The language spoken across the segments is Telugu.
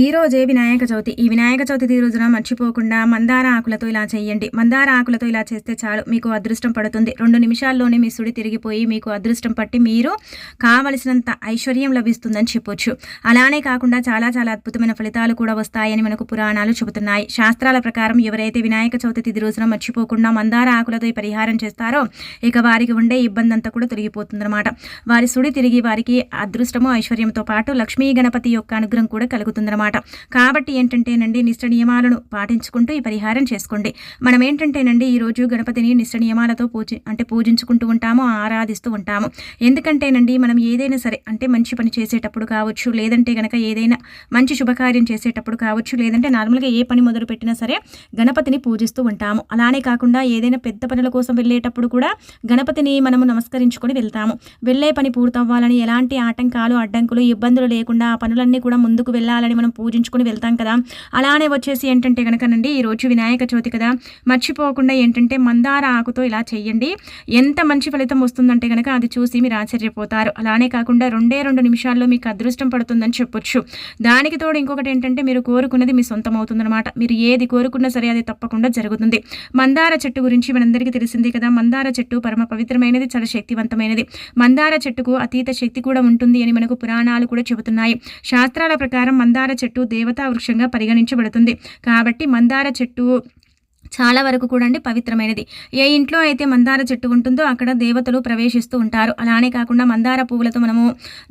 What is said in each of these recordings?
ఈ రోజే వినాయక చవితి. ఈ వినాయక చవితి రోజున మర్చిపోకుండా మందార ఆకులతో ఇలా చేయండి మందార ఆకులతో ఇలా చేస్తే చాలు మీకు అదృష్టం పడుతుంది. రెండు నిమిషాల్లోనే మీ సుడి తిరిగిపోయి మీకు అదృష్టం పట్టి మీరు కావలసినంత ఐశ్వర్యం లభిస్తుందని చెప్పొచ్చు. అలానే కాకుండా చాలా చాలా అద్భుతమైన ఫలితాలు కూడా వస్తాయని మనకు పురాణాలు చెబుతున్నాయి. శాస్త్రాల ప్రకారం ఎవరైతే వినాయక చవితి తిది రోజున మర్చిపోకుండా మందార ఆకులతో ఈ పరిహారం చేస్తారో ఇక వారికి ఉండే ఇబ్బంది అంతా కూడా తొలగిపోతుందన్నమాట. వారి సుడి తిరిగి వారికి అదృష్టము ఐశ్వర్యంతో పాటు లక్ష్మీ గణపతి యొక్క అనుగ్రహం కూడా కలుగుతుందన్నమాట. కాబట్టి ఏంటంటేనండి నిష్ట నియమాలను పాటించుకుంటూ ఈ పరిహారం చేసుకోండి. మనం ఏంటంటేనండి ఈరోజు గణపతిని నిష్ట నియమాలతో పూజ అంటే పూజించుకుంటూ ఉంటాము ఆరాధిస్తూ ఉంటాము. ఎందుకంటేనండి మనం ఏదైనా సరే అంటే మంచి పని చేసేటప్పుడు కావచ్చు లేదంటే గనక ఏదైనా మంచి శుభకార్యం చేసేటప్పుడు కావచ్చు లేదంటే నార్మల్గా ఏ పని మొదలు పెట్టినా సరే గణపతిని పూజిస్తూ ఉంటాము. అలానే కాకుండా ఏదైనా పెద్ద పనుల కోసం వెళ్ళేటప్పుడు కూడా గణపతిని మనము నమస్కరించుకొని వెళ్తాము. వెళ్ళే పని పూర్తవ్వాలని ఎలాంటి ఆటంకాలు అడ్డంకులు ఇబ్బందులు లేకుండా ఆ పనులన్నీ కూడా ముందుకు వెళ్ళాలని మనం పూజించుకొని వెళ్తాం కదా. అలానే వచ్చేసి ఏంటంటే కనుకనండి ఈరోజు వినాయక చవితి కదా. మర్చిపోకుండా ఏంటంటే మందార ఆకుతో ఇలా చేయండి ఎంత మంచి ఫలితం వస్తుందంటే కనుక అది చూసి మీరు ఆశ్చర్యపోతారు. అలానే కాకుండా రెండే రెండు నిమిషాల్లో మీకు అదృష్టం పడుతుందని చెప్పొచ్చు. దానికి తోడు ఇంకొకటి ఏంటంటే మీరు కోరుకున్నది మీ సొంతం అవుతుందన్నమాట మీరు ఏది కోరుకున్నా సరే అది తప్పకుండా జరుగుతుంది. మందార చెట్టు గురించి మనందరికీ తెలిసింది కదా. మందార చెట్టు పరమ పవిత్రమైనది చాలా శక్తివంతమైనది. మందార చెట్టుకు అతీత శక్తి కూడా ఉంటుంది అని మనకు పురాణాలు కూడా చెబుతున్నాయి. శాస్త్రాల ప్రకారం మందార చెట్టు దేవతా వృక్షంగా పరిగణించబడుతుంది. కాబట్టి మందార చెట్టు చాలా వరకు కూడా అండి పవిత్రమైనది. ఏ ఇంట్లో అయితే మందార చెట్టు ఉంటుందో అక్కడ దేవతలు ప్రవేశిస్తూ ఉంటారు. అలానే కాకుండా మందార పువ్వులతో మనము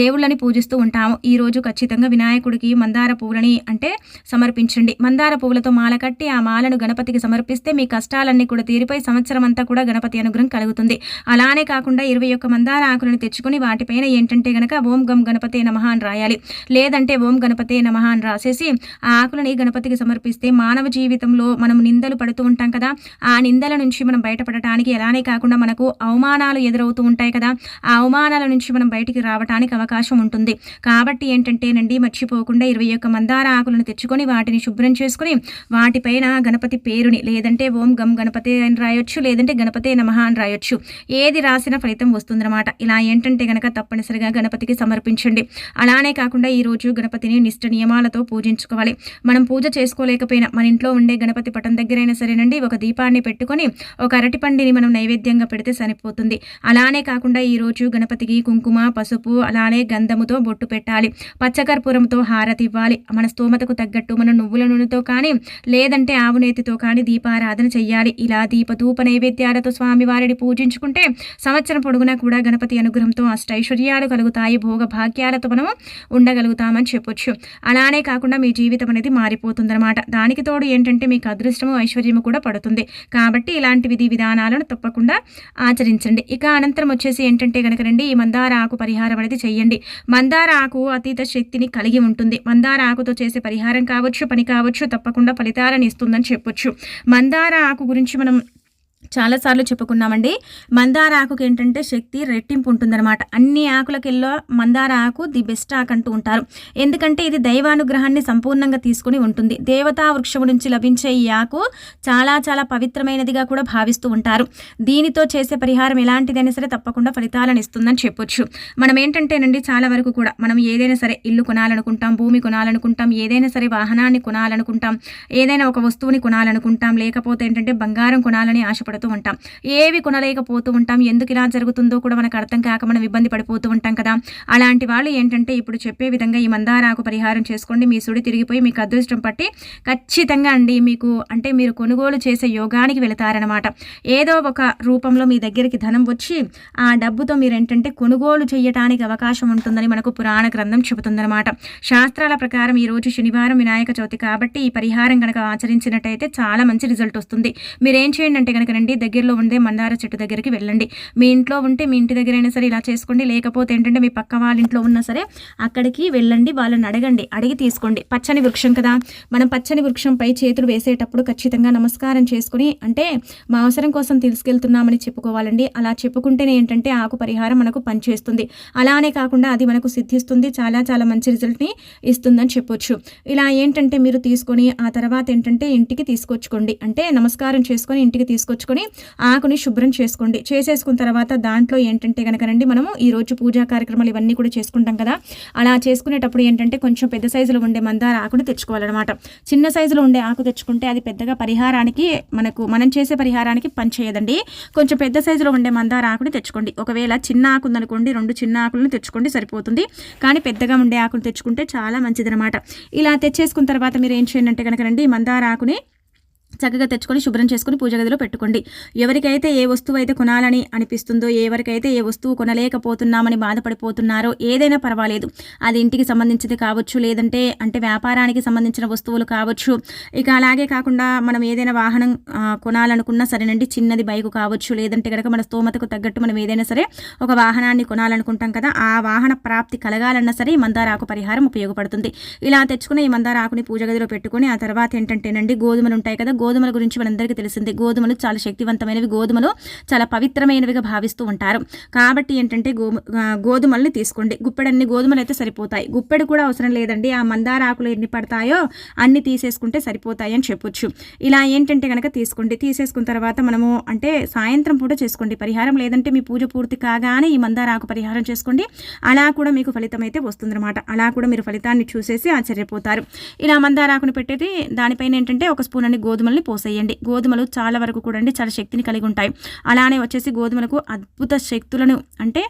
దేవుళ్ళని పూజిస్తూ ఉంటాము. ఈ రోజు ఖచ్చితంగా వినాయకుడికి మందార పువ్వులని అంటే సమర్పించండి. మందార పువ్వులతో మాల కట్టి ఆ మాలను గణపతికి సమర్పిస్తే మీ కష్టాలన్నీ కూడా తీరిపోయి సంవత్సరం అంతా కూడా గణపతి అనుగ్రహం కలుగుతుంది. అలానే కాకుండా ఇరవై ఒక్క మందార ఆకులను తెచ్చుకుని వాటిపైన ఏంటంటే గనక ఓం గం గణపతే నమహ అని రాయాలి. లేదంటే ఓం గణపతే నమహ అని రాసేసి ఆ ఆకులని గణపతికి సమర్పిస్తే మానవ జీవితంలో మనం నిందలు పడుతూ ఉంటాం కదా. ఆ నిందల నుంచి మనం బయటపడటానికి ఎలానే కాకుండా మనకు అవమానాలు ఎదురవుతూ ఉంటాయి కదా. ఆ అవమానాల నుంచి మనం బయటికి రావడానికి అవకాశం ఉంటుంది. కాబట్టి ఏంటంటేనండి మర్చిపోకుండా ఇరవై ఒక్క మందార ఆకులను తెచ్చుకొని వాటిని శుభ్రం చేసుకుని వాటిపైన గణపతి పేరుని లేదంటే ఓం గం గణపతి అని రాయొచ్చు లేదంటే గణపతి నమః అని రాయొచ్చు. ఏది రాసిన ఫలితం వస్తుందన్నమాట. ఇలా ఏంటంటే గనక తప్పనిసరిగా గణపతికి సమర్పించండి. అలానే కాకుండా ఈరోజు గణపతిని నిష్ట నియమాలతో పూజించుకోవాలి. మనం పూజ చేసుకోలేకపోయినా మన ఇంట్లో ఉండే గణపతి పటం దగ్గరైనా సరేనండి. ఒక దీపాన్ని పెట్టుకొని ఒక అరటిపండిని మనం నైవేద్యంగా పెడితే సరిపోతుంది. అలానే కాకుండా ఈరోజు గణపతికి కుంకుమ పసుపు అలానే గంధముతో బొట్టు పెట్టాలి. పచ్చకర్పూరంతో హారతి ఇవ్వాలి. మన స్తోమతకు తగ్గట్టు మన నువ్వుల నూనెతో కానీ లేదంటే ఆవు నేతితో కానీ దీపారాధన చెయ్యాలి. ఇలా దీపధూప నైవేద్యాలతో స్వామివారిని పూజించుకుంటే సంవత్సరం పొడుగునా కూడా గణపతి అనుగ్రహంతో అష్టైశ్వర్యాలు కలుగుతాయి. భోగ భాగ్యాలతో మనము ఉండగలుగుతామని చెప్పొచ్చు. అలానే కాకుండా మీ జీవితం అనేది మారిపోతుందన్నమాట. దానికి తోడు ఏంటంటే మీకు అదృష్టము ఐశ్వర్యం ఐశ్వర్యము కూడా పడుతుంది. కాబట్టి ఇలాంటి విధి విధానాలను తప్పకుండా ఆచరించండి. ఇక అనంతరం వచ్చేసి ఏంటంటే కనుక రండి ఈ మందార ఆకు పరిహారం అనేది చేయండి మందార ఆకు అతీత శక్తిని కలిగి ఉంటుంది. మందార ఆకుతో చేసే పరిహారం కావచ్చు పని కావచ్చు తప్పకుండా ఫలితాలను ఇస్తుందని చెప్పొచ్చు. మందార ఆకు గురించి మనం చాలాసార్లు చెప్పుకున్నామండి. మందార ఆకుకి ఏంటంటే శక్తి రెట్టింపు ఉంటుందన్నమాట. అన్ని ఆకులకెల్లో మందార ఆకు ది బెస్ట్ ఆకు అంటూ ఉంటారు. ఎందుకంటే ఇది దైవానుగ్రహాన్ని సంపూర్ణంగా తీసుకుని ఉంటుంది. దేవతా వృక్షము నుంచి లభించే ఈ ఆకు చాలా చాలా పవిత్రమైనదిగా కూడా భావిస్తూ ఉంటారు. దీనితో చేసే పరిహారం ఎలాంటిదైనా సరే తప్పకుండా ఫలితాలను ఇస్తుందని చెప్పొచ్చు. మనం ఏంటంటేనండి చాలా వరకు కూడా మనం ఏదైనా సరే ఇల్లు కొనాలనుకుంటాం భూమి కొనాలనుకుంటాం ఏదైనా సరే వాహనాన్ని కొనాలనుకుంటాం ఏదైనా ఒక వస్తువుని కొనాలనుకుంటాం లేకపోతే ఏంటంటే బంగారం కొనాలని ఆశపడుతూ ఉంటాం. ఏవి కొనలేకపోతూ ఉంటాం ఎందుకు ఇలా జరుగుతుందో కూడా మనకు అర్థం కాక మనం ఇబ్బంది పడిపోతూ ఉంటాం కదా. అలాంటి వాళ్ళు ఏంటంటే ఇప్పుడు చెప్పే విధంగా ఈ మందారాకు పరిహారం చేసుకోండి మీ సుడి తిరిగిపోయి మీకు అదృష్టం పట్టి ఖచ్చితంగా అండి మీకు అంటే మీరు కొనుగోలు చేసే యోగానికి వెళతారనమాట ఏదో ఒక రూపంలో మీ దగ్గరికి ధనం వచ్చి ఆ డబ్బుతో మీరు ఏంటంటే కొనుగోలు చేయటానికి అవకాశం ఉంటుందని మనకు పురాణ గ్రంథం చెబుతుందన్నమాట. శాస్త్రాల ప్రకారం ఈరోజు శనివారం వినాయక చవితి కాబట్టి ఈ పరిహారం కనుక ఆచరించినట్టయితే చాలా మంచి రిజల్ట్ వస్తుంది. మీరేం చేయండి అంటే కనుక రండి దగ్గరలో ఉండే మందార చెట్టు దగ్గరికి వెళ్ళండి. మీ ఇంట్లో ఉంటే మీ ఇంటి దగ్గర అయినా సరే ఇలా చేసుకోండి. లేకపోతే ఏంటంటే మీ పక్క వాళ్ళ ఇంట్లో ఉన్నా సరే అక్కడికి వెళ్ళండి వాళ్ళని అడగండి అడిగి తీసుకోండి. పచ్చని వృక్షం కదా. మనం పచ్చని వృక్షంపై చేతులు వేసేటప్పుడు ఖచ్చితంగా నమస్కారం చేసుకుని అంటే మా అవసరం కోసం తీసుకెళ్తున్నామని చెప్పుకోవాలండి. అలా చెప్పుకుంటేనే ఏంటంటే ఆకు పరిహారం మనకు పనిచేస్తుంది. అలానే కాకుండా అది మనకు సిద్ధిస్తుంది చాలా చాలా మంచి రిజల్ట్ని ఇస్తుందని చెప్పొచ్చు. ఇలా ఏంటంటే మీరు తీసుకొని ఆ తర్వాత ఏంటంటే ఇంటికి తీసుకొచ్చుకోండి. అంటే నమస్కారం చేసుకొని ఇంటికి తీసుకొచ్చుకొని తీసుకొని ఆకుని శుభ్రం చేసుకోండి. చేసేసుకున్న తర్వాత దాంట్లో ఏంటంటే కనుకనండి మనము ఈరోజు పూజా కార్యక్రమాలు ఇవన్నీ కూడా చేసుకుంటాం కదా. అలా చేసుకునేటప్పుడు ఏంటంటే కొంచెం పెద్ద సైజులో ఉండే మందార ఆకుని తెచ్చుకోవాలన్నమాట. చిన్న సైజులో ఉండే ఆకు తెచ్చుకుంటే అది పెద్దగా పరిహారానికి మనకు మనం చేసే పరిహారానికి పనిచేయదండి. కొంచెం పెద్ద సైజులో ఉండే మందార ఆకుని తెచ్చుకోండి. ఒకవేళ చిన్న ఆకు ఉందనుకోండి రెండు చిన్న ఆకులను తెచ్చుకోండి సరిపోతుంది. కానీ పెద్దగా ఉండే ఆకును తెచ్చుకుంటే చాలా మంచిదనమాట ఇలా తెచ్చేసుకున్న తర్వాత మీరు ఏం చేయండి అంటే కనుక రండి మందార ఆకుని చక్కగా తెచ్చుకొని శుభ్రం చేసుకుని పూజ గదిలో పెట్టుకోండి. ఎవరికైతే ఏ వస్తువు అయితే కొనాలని అనిపిస్తుందో ఎవరికైతే ఏ వస్తువు కొనలేకపోతున్నామని బాధపడిపోతున్నారో ఏదైనా పర్వాలేదు. అది ఇంటికి సంబంధించింది కావచ్చు లేదంటే అంటే వ్యాపారానికి సంబంధించిన వస్తువులు కావచ్చు. ఇక అలాగే కాకుండా మనం ఏదైనా వాహనం కొనాలనుకున్నా సరేనండి చిన్నది బైక్ కావచ్చు లేదంటే కనుక మన స్తోమతకు తగ్గట్టు మనం ఏదైనా సరే ఒక వాహనాన్ని కొనాలనుకుంటాం కదా ఆ వాహన ప్రాప్తి కలగాలన్నా సరే ఈ మందారాకు పరిహారం ఉపయోగపడుతుంది. ఇలా తెచ్చుకుని ఈ మందారాకుని పూజ గదిలో పెట్టుకుని ఆ తర్వాత ఏంటంటేనండి గోధుమలు ఉంటాయి కదా గోధుమల గురించి మనందరికీ తెలిసిందే. గోధుమలు చాలా శక్తివంతమైనవి. గోధుమలు చాలా పవిత్రమైనవిగా భావిస్తూ ఉంటారు. కాబట్టి ఏంటంటే గో గోధుమల్ని తీసుకోండి. గుప్పెడన్ని గోధుమలు అయితే సరిపోతాయి. గుప్పెడు కూడా అవసరం లేదండి. ఆ మందార ఆకులు ఎన్ని పడతాయో అన్ని తీసేసుకుంటే సరిపోతాయి అని చెప్పొచ్చు. ఇలా ఏంటంటే కనుక తీసుకోండి. తీసేసుకున్న తర్వాత మనము అంటే సాయంత్రం పూట చేసుకోండి. పరిహారం లేదంటే మీ పూజ పూర్తి కాగానే ఈ మందార ఆకు పరిహారం చేసుకోండి. అలా కూడా మీకు ఫలితం అయితే వస్తుందన్నమాట. అలా కూడా మీరు ఫలితాన్ని చూసేసి ఆశ్చర్యపోతారు. ఇలా మందారాకుని పెట్టేది దానిపైన ఏంటంటే ఒక స్పూన్ అన్ని గోధుమలు గోధుమల్ని పోసేయండి. గోధుమలు చాలా వరకు కూడా అండి చాలా శక్తిని కలిగి ఉంటాయి. అలానే వచ్చేసి గోధుమలకు అద్భుత శక్తులను అంటే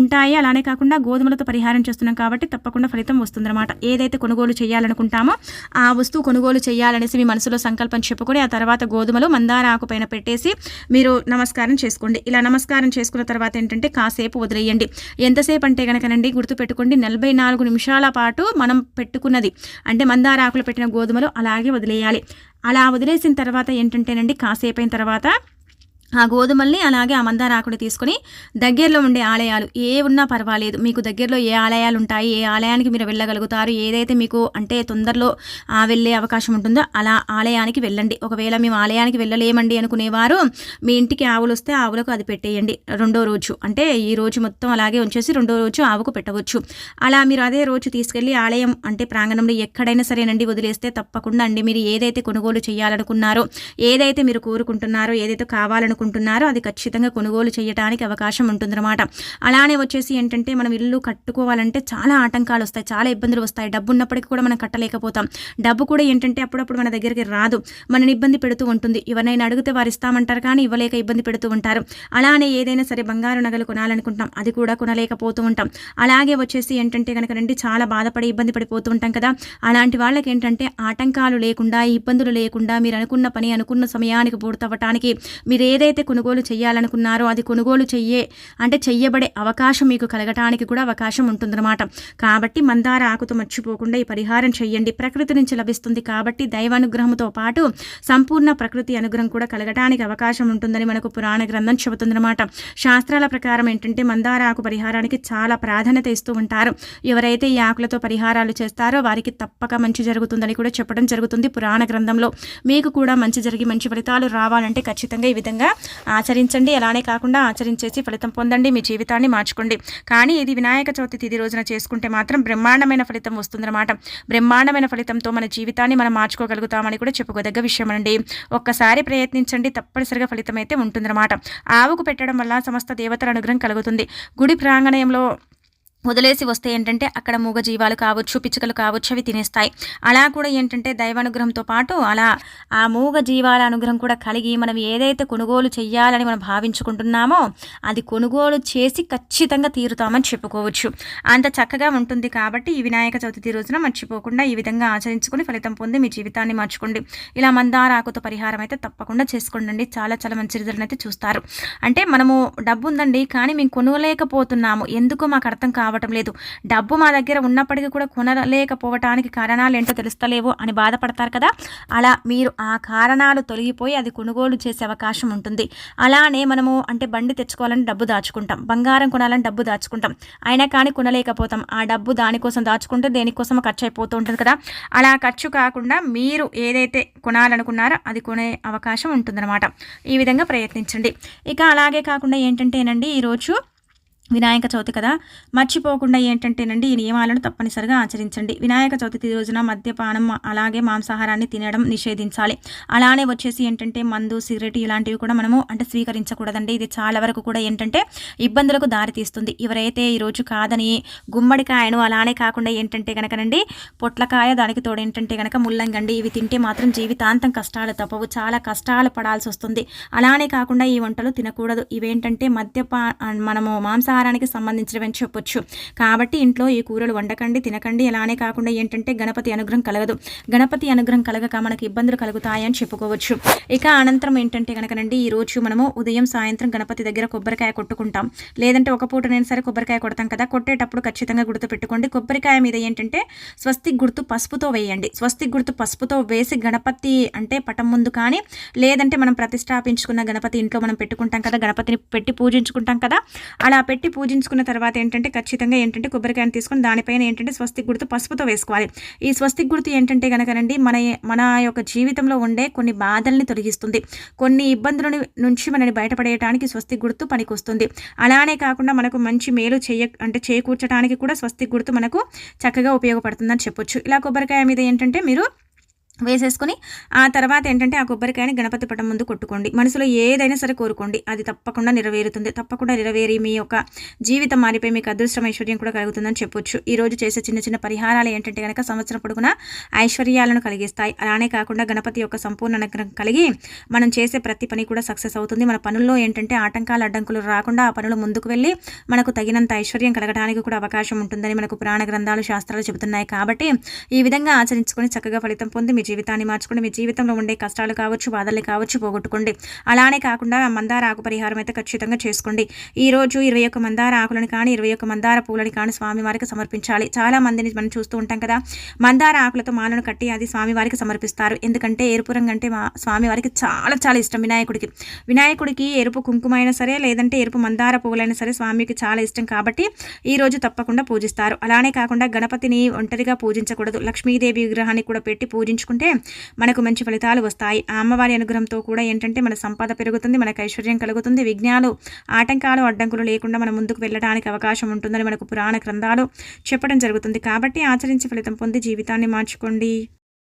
ఉంటాయి. అలానే కాకుండా గోధుమలతో పరిహారం చేస్తున్నాం కాబట్టి తప్పకుండా ఫలితం వస్తుందన్నమాట. ఏదైతే కొనుగోలు చేయాలనుకుంటామో ఆ వస్తువు కొనుగోలు చేయాలనేసి మీ మనసులో సంకల్పం చెప్పుకొని ఆ తర్వాత గోధుమలు మందార ఆకు పైన పెట్టేసి మీరు నమస్కారం చేసుకోండి. ఇలా నమస్కారం చేసుకున్న తర్వాత ఏంటంటే కాసేపు వదిలేయండి. ఎంతసేపు అంటే కనుకనండి గుర్తుపెట్టుకోండి నలభై నాలుగు నిమిషాల పాటు మనం పెట్టుకున్నది. అంటే మందార ఆకులు పెట్టిన గోధుమలు అలాగే వదిలేయాలి. అలా వదిలేసిన తర్వాత ఏంటంటేనండి కాసేపు అయిన తర్వాత ఆ గోధుమల్ని అలాగే ఆ మందారాకుని తీసుకొని దగ్గరలో ఉండే ఆలయాలు. ఏ ఉన్నా పర్వాలేదు. మీకు దగ్గరలో ఏ ఆలయాలు ఉంటాయి ఏ ఆలయానికి మీరు వెళ్ళగలుగుతారు ఏదైతే మీకు అంటే తొందరలో వెళ్ళే అవకాశం ఉంటుందో అలా ఆలయానికి వెళ్ళండి. ఒకవేళ మేము ఆలయానికి వెళ్ళలేమండి అనుకునేవారు మీ ఇంటికి ఆవులు వస్తే ఆవులకు అది పెట్టేయండి. రెండో రోజు. అంటే ఈ రోజు మొత్తం అలాగే ఉంచేసి రెండో రోజు ఆవుకు పెట్టవచ్చు. అలా మీరు అదే రోజు తీసుకెళ్ళి ఆలయం అంటే ప్రాంగణంలో ఎక్కడైనా సరేనండి వదిలేస్తే తప్పకుండా అండి. మీరు ఏదైతే కొనుగోలు చేయాలనుకున్నారో ఏదైతే మీరు కోరుకుంటున్నారో ఏదైతే కావాలనుకుంటున్నారో అనుకుంటున్నారో అది ఖచ్చితంగా కొనుగోలు చేయడానికి అవకాశం ఉంటుందన్నమాట. అలానే వచ్చేసి ఏంటంటే మనం ఇల్లు కట్టుకోవాలంటే చాలా ఆటంకాలు వస్తాయి చాలా ఇబ్బందులు వస్తాయి. డబ్బు ఉన్నప్పటికీ కూడా మనం కట్టలేకపోతాం. డబ్బు కూడా ఏంటంటే అప్పుడప్పుడు మన దగ్గరికి రాదు. మనని ఇబ్బంది పెడుతూ ఉంటుంది. ఎవరైనా అడిగితే వారు ఇస్తామంటారు కానీ ఇవ్వలేక ఇబ్బంది పెడుతూ ఉంటారు. అలానే ఏదైనా సరే బంగారు నగలు కొనాలనుకుంటాం అది కూడా కొనలేకపోతూ ఉంటాం. అలాగే వచ్చేసి ఏంటంటే కనుక రండి చాలా బాధపడి ఇబ్బంది పడిపోతూ ఉంటాం కదా. అలాంటి వాళ్ళకి ఏంటంటే ఆటంకాలు లేకుండా ఇబ్బందులు లేకుండా మీరు అనుకున్న పని అనుకున్న సమయానికి పూర్తవ్వటానికి మీరు ఏదైతే ఏదైతే కొనుగోలు చేయాలనుకున్నారో అది కొనుగోలు చెయ్యే అంటే చెయ్యబడే అవకాశం మీకు కలగటానికి కూడా అవకాశం ఉంటుందన్నమాట. కాబట్టి మందార ఆకుతో మర్చిపోకుండా ఈ పరిహారం చెయ్యండి. ప్రకృతి నుంచి లభిస్తుంది కాబట్టి దైవానుగ్రహంతో పాటు సంపూర్ణ ప్రకృతి అనుగ్రహం కూడా కలగటానికి అవకాశం ఉంటుందని మనకు పురాణ గ్రంథం చెబుతుందన్నమాట. శాస్త్రాల ప్రకారం ఏంటంటే మందార ఆకు పరిహారానికి చాలా ప్రాధాన్యత ఇస్తూ ఉంటారు. ఎవరైతే ఈ ఆకులతో పరిహారాలు చేస్తారో వారికి తప్పక మంచి జరుగుతుందని కూడా చెప్పడం జరుగుతుంది పురాణ గ్రంథంలో. మీకు కూడా మంచి జరిగి మంచి ఫలితాలు రావాలంటే ఖచ్చితంగా ఈ విధంగా ఆచరించండి. అలానే కాకుండా ఆచరించేసి ఫలితం పొందండి. మీ జీవితాన్ని మార్చుకోండి. కానీ ఇది వినాయక చవితి తిది రోజున చేసుకుంటే మాత్రం బ్రహ్మాండమైన ఫలితం వస్తుందన్నమాట. బ్రహ్మాండమైన ఫలితంతో మన జీవితాన్ని మనం మార్చుకోగలుగుతామని కూడా చెప్పుకోదగ్గ విషయం అండి ఒక్కసారి ప్రయత్నించండి. తప్పనిసరిగా ఫలితం అయితే ఉంటుందన్నమాట. ఆవుకు పెట్టడం వల్ల సమస్త దేవతల అనుగ్రహం కలుగుతుంది. గుడి ప్రాంగణంలో వదిలేసి వస్తే ఏంటంటే అక్కడ మూగ జీవాలు కావచ్చు పిచ్చుకలు కావచ్చు అవి తినేస్తాయి. అలా కూడా ఏంటంటే దైవానుగ్రహంతో పాటు అలా ఆ మూగ జీవాల అనుగ్రహం కూడా కలిగి మనం ఏదైతే కొనుగోలు చేయాలని మనం భావించుకుంటున్నామో అది కొనుగోలు చేసి ఖచ్చితంగా తీరుతామని చెప్పుకోవచ్చు. అంత చక్కగా ఉంటుంది కాబట్టి ఈ వినాయక చవితి రోజున మర్చిపోకుండా ఈ విధంగా ఆచరించుకుని ఫలితం పొంది మీ జీవితాన్ని మార్చుకోండి. ఇలా మందార ఆకుతో పరిహారం అయితే తప్పకుండా చేసుకోండి చాలా చాలా మంచి రిజల్ట్ అయితే చూస్తారు. అంటే మనము డబ్బు ఉందండి కానీ మేము కొనలేకపోతున్నాము. ఎందుకు మాకు అర్థం కావాలి రావటం లేదు. డబ్బు మా దగ్గర ఉన్నప్పటికీ కూడా కొనలేకపోవటానికి కారణాలు ఏంటో తెలుస్తలేవు అని బాధపడతారు కదా. అలా మీరు ఆ కారణాలు తొలగిపోయి అది కొనుగోలు చేసే అవకాశం ఉంటుంది. అలానే మనము అంటే బండి తెచ్చుకోవాలని డబ్బు దాచుకుంటాం. బంగారం కొనాలని డబ్బు దాచుకుంటాం. అయినా కానీ కొనలేకపోతాం. ఆ డబ్బు దానికోసం దాచుకుంటే దేనికోసం ఖర్చు అయిపోతూ ఉంటుంది కదా. అలా ఖర్చు కాకుండా మీరు ఏదైతే కొనాలనుకున్నారో అది కొనే అవకాశం ఉంటుందన్నమాట. ఈ విధంగా ప్రయత్నించండి. ఇక అలాగే కాకుండా ఏంటంటేనండి ఈరోజు వినాయక చవితి కదా. మర్చిపోకుండా ఏంటంటేనండి ఈ నియమాలను తప్పనిసరిగా ఆచరించండి. వినాయక చవితి రోజున మద్యపానం అలాగే మాంసాహారాన్ని తినడం నిషేధించాలి. అలానే వచ్చేసి ఏంటంటే మందు సిగరెట్ ఇలాంటివి కూడా మనము అంటే స్వీకరించకూడదండి. ఇది చాలా వరకు కూడా ఏంటంటే ఇబ్బందులకు దారితీస్తుంది ఎవరైతే ఈరోజు కాదని గుమ్మడికాయను అలానే కాకుండా ఏంటంటే కనుకనండి పొట్లకాయ దానికి తోడు ఏంటంటే కనుక ముల్లంగండి. ఇవి తింటే మాత్రం జీవితాంతం కష్టాలు తప్పవు. చాలా కష్టాలు పడాల్సి వస్తుంది. అలానే కాకుండా ఈ వంటలు తినకూడదు. ఇవేంటంటే మద్యపా మనము మాంసాహారం ఆహారానికి సంబంధించినవని చెప్పొచ్చు. కాబట్టి ఇంట్లో ఈ కూరలు వండకండి తినకండి. అలానే కాకుండా ఏంటంటే గణపతి అనుగ్రహం కలగదు. గణపతి అనుగ్రహం కలగక మనకి ఇబ్బందులు కలుగుతాయని చెప్పుకోవచ్చు. ఇక అనంతరం ఏంటంటే కనుకనండి ఈ రోజు మనము ఉదయం సాయంత్రం గణపతి దగ్గర కొబ్బరికాయ కొట్టుకుంటాం. లేదంటే ఒక పూటనైనా సరే కొబ్బరికాయ కొడతాం కదా కొట్టేటప్పుడు ఖచ్చితంగా గుర్తు పెట్టుకోండి కొబ్బరికాయ మీద ఏంటంటే స్వస్తిక్ గుర్తు పసుపుతో వేయండి. స్వస్తిక్ గుర్తు పసుపుతో వేసి గణపతి అంటే పటం ముందు కానీ లేదంటే మనం ప్రతిష్టాపించుకున్న గణపతి ఇంట్లో మనం పెట్టుకుంటాం కదా గణపతిని పెట్టి పూజించుకుంటాం కదా అలా పెట్టి పూజించుకున్న తర్వాత ఏంటంటే ఖచ్చితంగా ఏంటంటే కొబ్బరికాయను తీసుకొని దానిపైన ఏంటంటే స్వస్తిక్ గుర్తు పసుపుతో వేసుకోవాలి. ఈ స్వస్తిక్ గుర్తు ఏంటంటే కనుకనండి మన మన యొక్క జీవితంలో ఉండే కొన్ని బాధల్ని తొలగిస్తుంది. కొన్ని ఇబ్బందుల నుంచి మనని బయటపడేయడానికి స్వస్తిక్ గుర్తు పనికొస్తుంది. అలానే కాకుండా మనకు మంచి మేలు చేయ అంటే చేకూర్చడానికి కూడా స్వస్తిక్ గుర్తు మనకు చక్కగా ఉపయోగపడుతుందని చెప్పొచ్చు. ఇలా కొబ్బరికాయ మీద ఏంటంటే మీరు వేసేసుకొని ఆ తర్వాత ఏంటంటే ఆ కొబ్బరికాయని గణపతి పటం ముందు కొట్టుకోండి. మనసులో ఏదైనా సరే కోరుకోండి. అది తప్పకుండా నెరవేరుతుంది. తప్పకుండా నెరవేరి మీ యొక్క జీవితం మారిపోయి మీకు అదృష్టం ఐశ్వర్యం కూడా కలుగుతుందని చెప్పొచ్చు. ఈరోజు చేసే చిన్న చిన్న పరిహారాలు ఏంటంటే కనుక సంవత్సరం పొడుగున ఐశ్వర్యాలను కలిగిస్తాయి. అలానే కాకుండా గణపతి యొక్క సంపూర్ణ అనుగ్రహం కలిగి మనం చేసే ప్రతి పని కూడా సక్సెస్ అవుతుంది. మన పనుల్లో ఏంటంటే ఆటంకాలు అడ్డంకులు రాకుండా ఆ పనులు ముందుకు వెళ్ళి మనకు తగినంత ఐశ్వర్యం కలగడానికి కూడా అవకాశం ఉంటుందని మనకు పురాణ గ్రంథాలు శాస్త్రాలు చెబుతున్నాయి. కాబట్టి ఈ విధంగా ఆచరించుకొని చక్కగా ఫలితం పొంది మీ జీవితాన్ని మార్చుకోండి. మీ జీవితంలో ఉండే కష్టాలు కావచ్చు బాధలు కావచ్చు పోగొట్టుకోండి. అలానే కాకుండా మందార ఆకు పరిహారం అయితే ఖచ్చితంగా చేసుకోండి. ఈ రోజు ఇరవై ఒక్క మందార ఆకులను కానీ ఇరవై ఒక్క మందార పూలని కానీ స్వామివారికి సమర్పించాలి. చాలా మందిని మనం చూస్తూ ఉంటాం కదా. మందార ఆకులతో మాలను కట్టి అది స్వామివారికి సమర్పిస్తారు. ఎందుకంటే ఎరుపు రంగు అంటే మా స్వామివారికి చాలా చాలా ఇష్టం వినాయకుడికి. వినాయకుడికి ఎరుపు కుంకుమ అయినా సరే లేదంటే ఎరుపు మందార పువ్వులైనా సరే స్వామికి చాలా ఇష్టం కాబట్టి ఈ రోజు తప్పకుండా పూజిస్తారు. అలానే కాకుండా గణపతిని ఒంటరిగా పూజించకూడదు. లక్ష్మీదేవి విగ్రహాన్ని కూడా పెట్టి చేసుకుంటే మనకు మంచి ఫలితాలు వస్తాయి. ఆ అమ్మవారి అనుగ్రహంతో కూడా ఏంటంటే మన సంపద పెరుగుతుంది మనకు ఐశ్వర్యం కలుగుతుంది. విజ్ఞాలు ఆటంకాలు అడ్డంకులు లేకుండా మనం ముందుకు వెళ్ళడానికి అవకాశం ఉంటుందని మనకు పురాణ గ్రంథాలు చెప్పడం జరుగుతుంది. కాబట్టి ఆచరించి ఫలితం పొంది జీవితాన్ని మార్చుకోండి.